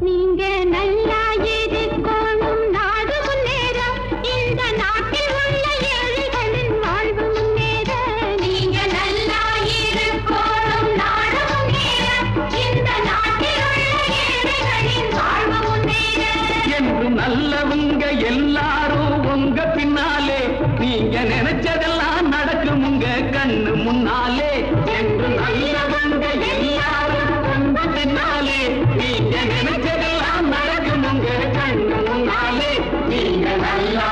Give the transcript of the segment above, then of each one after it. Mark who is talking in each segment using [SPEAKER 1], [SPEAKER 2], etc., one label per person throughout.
[SPEAKER 1] நீங்க நல்லா எதிர்கொள்ளும் நாடு முன்னேற
[SPEAKER 2] நல்லவங்க எல்லாரும் உங்க பின்னாலே. நீங்க நினைச்சது கண்ணும் நாளே நீங்கள் நல்லா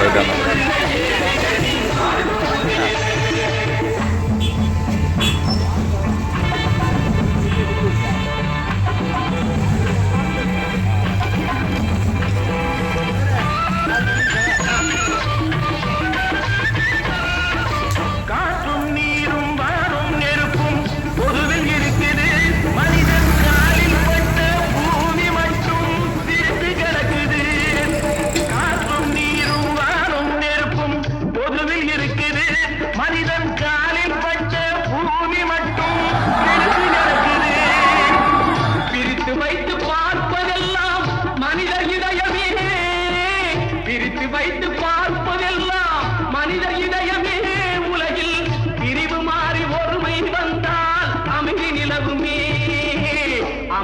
[SPEAKER 2] Bye-bye.